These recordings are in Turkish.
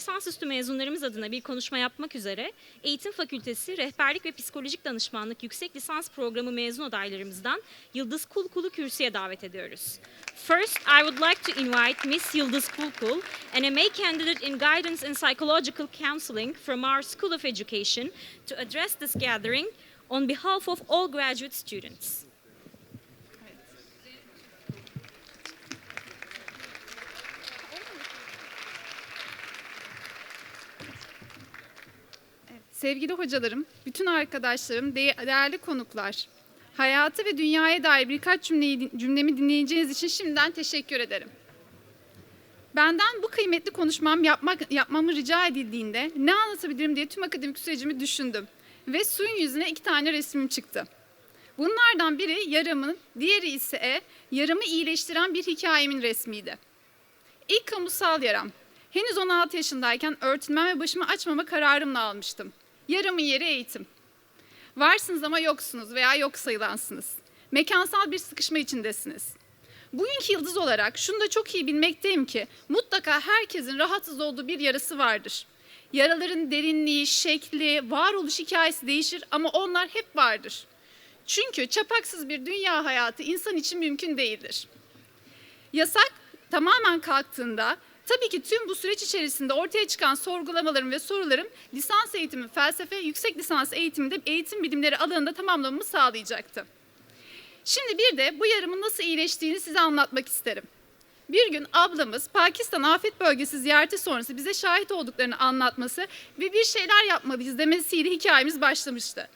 lisansüstü mezunlarımız adına bir konuşma yapmak üzere Eğitim Fakültesi Rehberlik ve Psikolojik Danışmanlık Yüksek Lisans Programı mezun adaylarımızdan Yıldız Kulkul'u kürsüye davet ediyoruz. First, I would like to invite Miss Yıldız Kulkul, an MA candidate in Guidance and Psychological Counseling from our School of Education, to address this gathering on behalf of all graduate students. Sevgili hocalarım, bütün arkadaşlarım, de- değerli konuklar, hayatı ve dünyaya dair birkaç cümleyi, cümlemi dinleyeceğiniz için şimdiden teşekkür ederim. Benden bu kıymetli konuşmam yapmak, yapmamı rica edildiğinde ne anlatabilirim diye tüm akademik sürecimi düşündüm. Ve suyun yüzüne iki tane resmim çıktı. Bunlardan biri yaramın, diğeri ise e, yaramı iyileştiren bir hikayemin resmiydi. İlk kamusal yaram. Henüz 16 yaşındayken örtünmem ve başımı açmama kararımla almıştım. Yaramın yeri eğitim. Varsınız ama yoksunuz veya yok sayılansınız. Mekansal bir sıkışma içindesiniz. Bugünkü yıldız olarak şunu da çok iyi bilmekteyim ki mutlaka herkesin rahatsız olduğu bir yarası vardır. Yaraların derinliği, şekli, varoluş hikayesi değişir ama onlar hep vardır. Çünkü çapaksız bir dünya hayatı insan için mümkün değildir. Yasak tamamen kalktığında tabii ki tüm bu süreç içerisinde ortaya çıkan sorgulamalarım ve sorularım lisans eğitimi, felsefe, yüksek lisans eğitiminde eğitim bilimleri alanında tamamlamamı sağlayacaktı. Şimdi bir de bu yarımın nasıl iyileştiğini size anlatmak isterim. Bir gün ablamız Pakistan afet bölgesi ziyareti sonrası bize şahit olduklarını anlatması ve bir şeyler yapmalıyız demesiyle hikayemiz başlamıştı.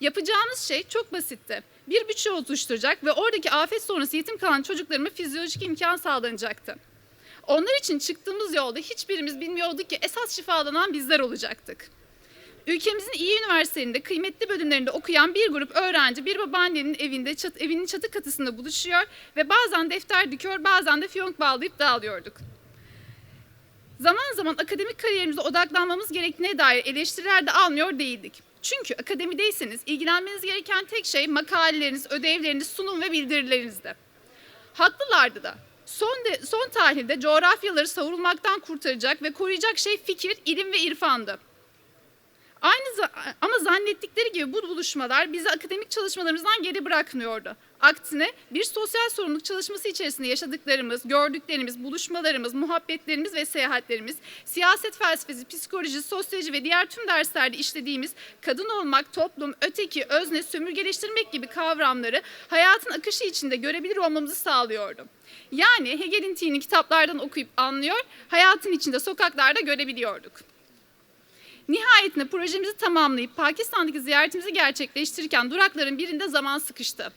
Yapacağımız şey çok basitti. Bir bütçe oluşturacak ve oradaki afet sonrası yetim kalan çocuklarıma fizyolojik imkan sağlanacaktı. Onlar için çıktığımız yolda hiçbirimiz bilmiyorduk ki esas şifalanan bizler olacaktık. Ülkemizin iyi üniversitelerinde kıymetli bölümlerinde okuyan bir grup öğrenci bir babaannenin evinde çat, evinin çatı katısında buluşuyor ve bazen defter dikiyor bazen de fiyonk bağlayıp dağılıyorduk. Zaman zaman akademik kariyerimize odaklanmamız gerektiğine dair eleştiriler de almıyor değildik. Çünkü akademideyseniz ilgilenmeniz gereken tek şey makaleleriniz, ödevleriniz, sunum ve bildirilerinizdi. Haklılardı da. Son, de, son tahlilde coğrafyaları savrulmaktan kurtaracak ve koruyacak şey fikir, ilim ve irfandı. Aynı ama zannettikleri gibi bu buluşmalar bizi akademik çalışmalarımızdan geri bırakmıyordu. Aksine bir sosyal sorumluluk çalışması içerisinde yaşadıklarımız, gördüklerimiz, buluşmalarımız, muhabbetlerimiz ve seyahatlerimiz, siyaset felsefesi, psikoloji, sosyoloji ve diğer tüm derslerde işlediğimiz kadın olmak, toplum, öteki, özne, sömürgeleştirmek gibi kavramları hayatın akışı içinde görebilir olmamızı sağlıyordu. Yani Hegel'in kitaplardan okuyup anlıyor, hayatın içinde sokaklarda görebiliyorduk. Nihayetinde projemizi tamamlayıp Pakistan'daki ziyaretimizi gerçekleştirirken durakların birinde zaman sıkıştı.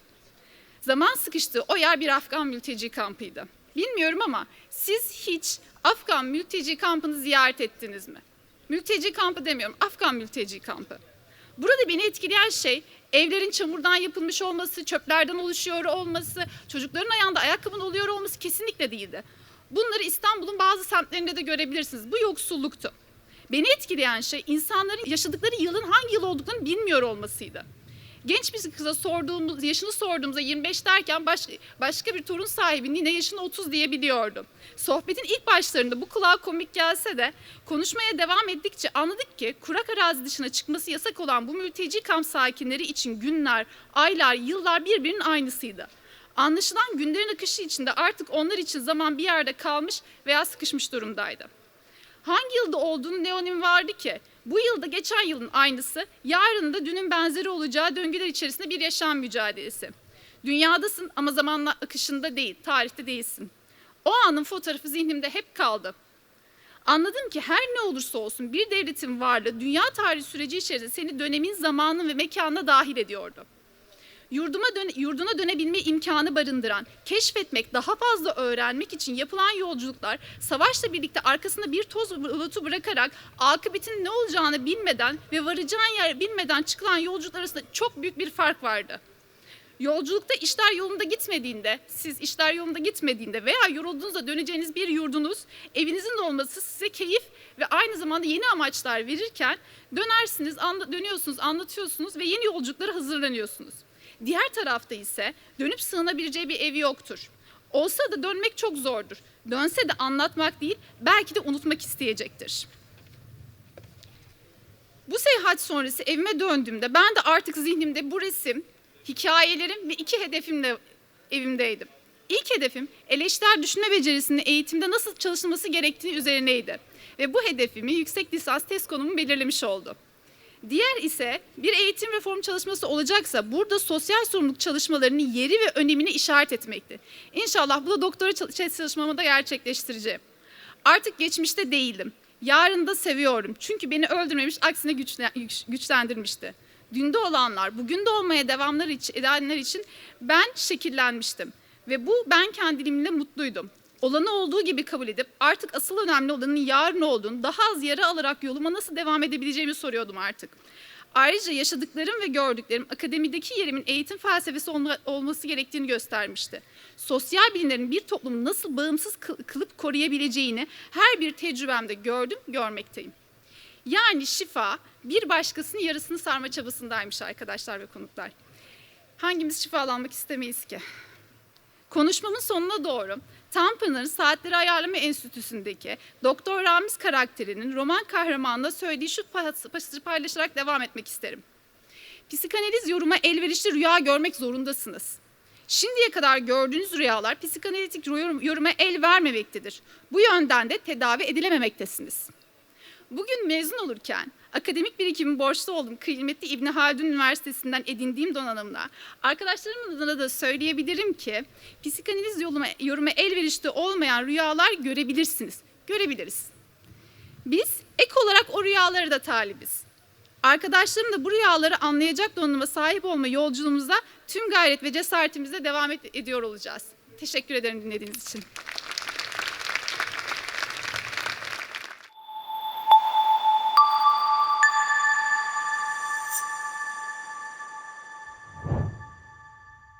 Zaman sıkıştığı o yer bir Afgan mülteci kampıydı. Bilmiyorum ama siz hiç Afgan mülteci kampını ziyaret ettiniz mi? Mülteci kampı demiyorum, Afgan mülteci kampı. Burada beni etkileyen şey evlerin çamurdan yapılmış olması, çöplerden oluşuyor olması, çocukların ayağında ayakkabının oluyor olması kesinlikle değildi. Bunları İstanbul'un bazı semtlerinde de görebilirsiniz. Bu yoksulluktu. Beni etkileyen şey insanların yaşadıkları yılın hangi yıl olduklarını bilmiyor olmasıydı. Genç bir kıza sorduğumuz, yaşını sorduğumuzda 25 derken baş, başka bir torun sahibinin yine yaşını 30 diyebiliyordu. Sohbetin ilk başlarında bu kulağa komik gelse de konuşmaya devam ettikçe anladık ki kurak arazi dışına çıkması yasak olan bu mülteci kamp sakinleri için günler, aylar, yıllar birbirinin aynısıydı. Anlaşılan günlerin akışı içinde artık onlar için zaman bir yerde kalmış veya sıkışmış durumdaydı. Hangi yılda olduğunu ne önemi vardı ki? Bu yılda geçen yılın aynısı, yarın da dünün benzeri olacağı döngüler içerisinde bir yaşam mücadelesi. Dünyadasın ama zamanla akışında değil, tarihte değilsin. O anın fotoğrafı zihnimde hep kaldı. Anladım ki her ne olursa olsun bir devletin varlığı dünya tarihi süreci içerisinde seni dönemin, zamanın ve mekanına dahil ediyordu yurduma dön yurduna dönebilme imkanı barındıran, keşfetmek, daha fazla öğrenmek için yapılan yolculuklar savaşla birlikte arkasında bir toz bulutu bırakarak akıbetin ne olacağını bilmeden ve varacağın yer bilmeden çıkılan yolculuklar arasında çok büyük bir fark vardı. Yolculukta işler yolunda gitmediğinde, siz işler yolunda gitmediğinde veya yorulduğunuzda döneceğiniz bir yurdunuz, evinizin de olması size keyif ve aynı zamanda yeni amaçlar verirken dönersiniz, anla, dönüyorsunuz, anlatıyorsunuz ve yeni yolculuklara hazırlanıyorsunuz. Diğer tarafta ise dönüp sığınabileceği bir evi yoktur. Olsa da dönmek çok zordur. Dönse de anlatmak değil, belki de unutmak isteyecektir. Bu seyahat sonrası evime döndüğümde ben de artık zihnimde bu resim, hikayelerim ve iki hedefimle evimdeydim. İlk hedefim eleştirel düşünme becerisinin eğitimde nasıl çalışılması gerektiği üzerineydi. Ve bu hedefimi yüksek lisans test konumu belirlemiş oldu. Diğer ise bir eğitim reform çalışması olacaksa burada sosyal sorumluluk çalışmalarının yeri ve önemini işaret etmekti. İnşallah bu da doktora şey, çalışmamı da gerçekleştireceğim. Artık geçmişte değildim. Yarın da seviyorum. Çünkü beni öldürmemiş, aksine güçle- güç- güçlendirmişti. Dünde olanlar, bugün de olmaya devamlar için, edenler için ben şekillenmiştim. Ve bu ben kendiliğimle mutluydum. Olanı olduğu gibi kabul edip artık asıl önemli olanın yarın olduğunu, daha az yara alarak yoluma nasıl devam edebileceğimi soruyordum artık. Ayrıca yaşadıklarım ve gördüklerim akademideki yerimin eğitim felsefesi olma- olması gerektiğini göstermişti. Sosyal bilimlerin bir toplumu nasıl bağımsız kıl- kılıp koruyabileceğini her bir tecrübemde gördüm, görmekteyim. Yani şifa bir başkasının yarısını sarma çabasındaymış arkadaşlar ve konuklar. Hangimiz şifalanmak istemeyiz ki? Konuşmamın sonuna doğru Tanpınar Saatleri Ayarlama Enstitüsü'ndeki Doktor Ramiz karakterinin roman kahramanına söylediği şu pasajı paylaşarak devam etmek isterim. Psikanaliz yoruma elverişli rüya görmek zorundasınız. Şimdiye kadar gördüğünüz rüyalar psikanalitik yorum- yoruma el vermemektedir. Bu yönden de tedavi edilememektesiniz. Bugün mezun olurken akademik birikimi borçlu olduğum kıymetli İbni Haldun Üniversitesi'nden edindiğim donanımla arkadaşlarımın adına da söyleyebilirim ki psikanaliz yoluma, yoruma elverişli olmayan rüyalar görebilirsiniz. Görebiliriz. Biz ek olarak o rüyalara da talibiz. Arkadaşlarım da bu rüyaları anlayacak donanıma sahip olma yolculuğumuza tüm gayret ve cesaretimizle devam ediyor olacağız. Teşekkür ederim dinlediğiniz için.